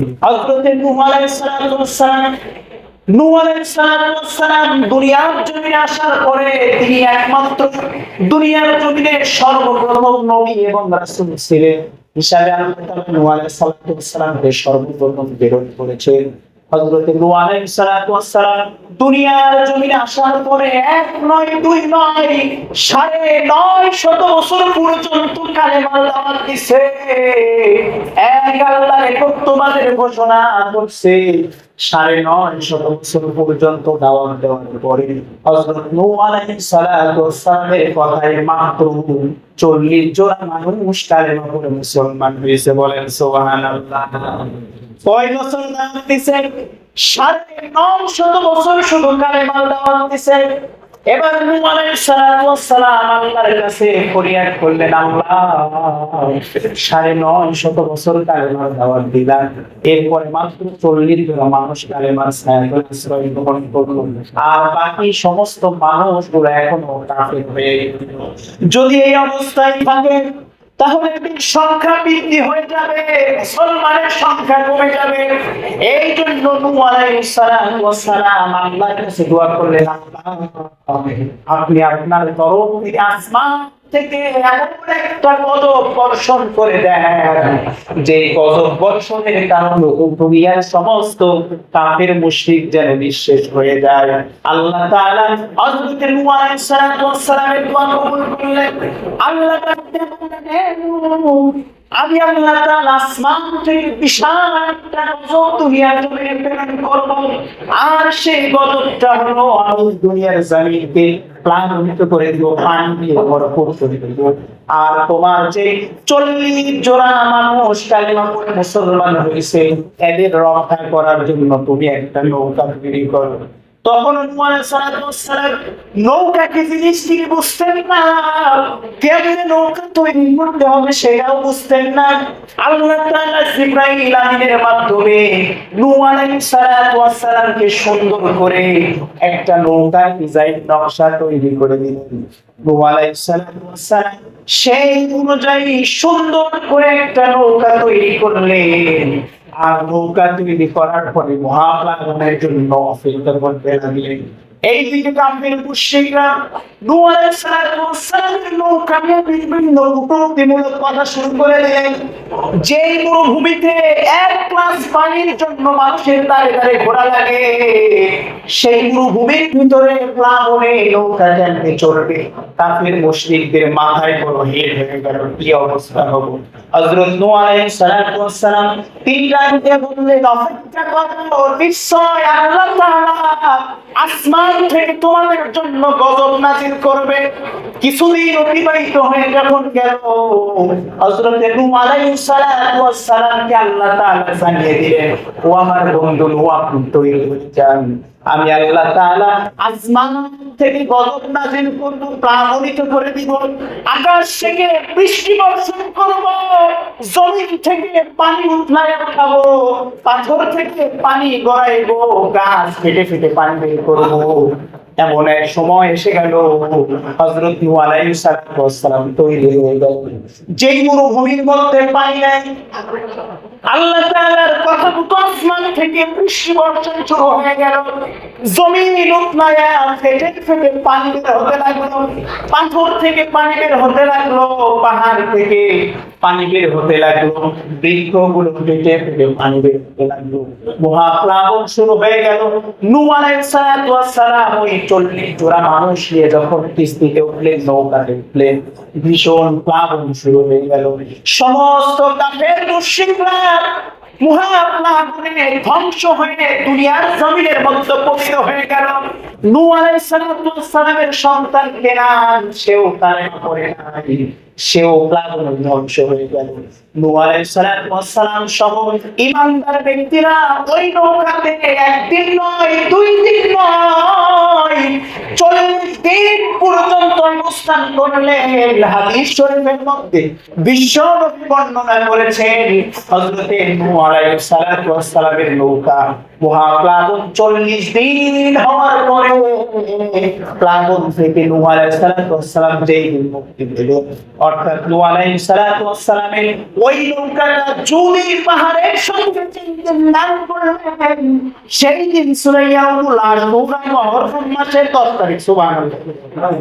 দুনিয়ার আসার পরে সর্বপ্রথম আল্লাহ প্রেরণ করেছেন। দুনিয়ার জমিনে আসার পরে এক নয়, দুই নয়, সাড়ে নয় শত বছর পর্যন্ত কালেমার দাওয়াত দিছে। এক আল্লাহর একত্ববাদের ঘোষণা করছে, সাড়ে নয় শত পর্যন্ত দাওয়াত দেওয়ার পরে হযরত নূহ কথায় মাত্র চল্লিশ জন মানুষ কালেমা পড়ে মুসলমান হয়েছে বলেন সুবহানাল্লাহ। কয় বছর দাওয়াত দিছে সাড়ে নয় শত বছর শুধু কালেমা দাওয়াত দিছে এবার সালাম আল্লাহর কাছে ফরিয়াদ করলেন, আল্লাহ, সাড়ে নয় শত বছর কালেমার দাওয়াত দিলাম। এরপরে মাত্র চল্লিশ জোড়া মানুষ কালেমার আশ্রয় গ্রহণ করল। আর বাকি সমস্ত মানুষগুলো এখনও কাফের হয়ে যদি এই অবস্থায় থাকে তাহলে সংখ্যা বৃদ্ধি হয়ে যাবে, মুসলমানের সংখ্যা কমে যাবে। এই জন্য আল্লাহ করলেন আপনি আপনার তরফ আসমান থেকে একটা গজব বর্ষণ করে দেন যে গজব বর্ষণের কারণে দুনিয়ার সমস্ত কাফের মুশরিক যেন নিঃশেষ হয়ে যায়। আল্লাহ তাআলা হযরত নূহ আলাইহিস সালামের দোয়া কবুল করলেন। আল্লাহ তাআলা আমি আল্লাহ তাআলা আসমান থেকে বিশাল একটা গজব দুনিয়ার জমিনে প্রেরণ করব। আর সেই গজবটা হলো আমি দুনিয়ার জমিনকে প্লাবিত করে দিব পান দিয়ে ভরপুর করে দিব। আর তোমার যে চল্লিশ জোড়া মানুষ কালিমা মুসলমান হয়েছে, এদের রক্ষা করার জন্য তুমি একটা নৌকা তৈরি করো। তখন নৌকা কি জিনিস তিনি বুঝতেন না। কেমনে নৌকা তৈরি করতে হবে সেটাও বুঝতেন না। সুন্দর করে একটা নৌকা ডিজাইন নকশা তৈরি করে দিলেন সেই অনুযায়ী সুন্দর করে একটা নৌকা তৈরি করলেন। আর নৌকা তৈরি করার পরে মহাপ্লাবনের জন্য অপেক্ষা করতে লাগলেন এই দিকে কাম্পের মুশরিকরা নূহ আলাইহিস সালামের বিভিন্ন উপলব্ধিমূলক কথা শুরু করে দিলেন। যেই মরুভূমিতে এক গ্লাস পানির জন্য মানুষের দাঁড়ে দাঁড়ে ঘোরা লাগে, সেই মরুভূমির ভিতরে প্লাবনে নৌকা কেমনে চলবে কাফের মুশরিকদের মাথায় বড় হেড হয়ে গেল, কি অবস্থা হব হযরত নূহ আলাইহিস তিন রাতে বললেন, অপেক্ষা করো, নিশ্চয় আল্লাহ তাআলা আসমান থেকে তোমাদের জন্য গজব নাজিল করবে। কিছুদিন অতিবাহিত হয়ে যখন গেল, হযরত নূহ আলাইহিস সালাতু ওয়াস সালামকে আল্লাহ তাআলা জানিয়ে দিলেন, ও আমার বন্ধু, নূহ আপনি তৈরি হয়ে যান আমি আল্লাহ তাআলা আসমান থেকে গজব নাজিল করব প্লাবনিত করে দিব, আকাশ থেকে বৃষ্টি বর্ষণ করব, জমিন থেকে পানি উঠলায় উঠাবো, পাথর থেকে পানি গড়াইবো, গাছ ফেটে ফেটে পানি বের করব। এমন এক সময় এসে গেল, হযরত নূহ আলাইহিস সালাম তৈরি হয়ে গেল। যেই মরুভূমির মধ্যে পানি নাই, আল্লাহ তাআলার কথা মতো আসমান থেকে বৃষ্টি বর্ষণ শুরু হয়ে গেল। পানি বের হতে লাগল। পাথর থেকে পানি বের হতে লাগল, পাহাড় থেকে পানি বের হতে লাগল। পানি বের হতে লাগল। শুরু হয়ে গেল। ওই চল্লিশ জোড়া মানুষ নিয়ে যখন কিস্তিতে উঠলেন নৌকাতে উঠলেন ভীষণ প্লাবন শুরু হয়ে গেল। সমস্ত কাফের ধ্বংস হয়ে দুনিয়ার জমিনের মধ্যে হয়ে গেল। সালামের সন্তান কেনান সেও তারে পড়ে নাই। সেও প্লাবনে ধ্বংস হয়ে গেল। ব্যক্তিরা একদিন নয়, দুই দিন নয়, চল্লিশ দিন পর্যন্ত অবস্থান করলেন হাদিস শরীফের মধ্যে। বিশ্ব বর্ণনা করেছেন আলাইহিস সালামের নৌকা মহাপ্লাবন চল্লিশ দিন হওয়ার পরে প্লাবন থেকে আলাইহিসসালাম যেই মুক্তি পেল। অর্থাৎ আলাইহিসসালামের ওই নৌকাটা যদি পাহাড়ের সঙ্গে সেই দিন সুরাইয়া লাশ মহরম মাসের দশ তারিখ, সুবহানাল্লাহ।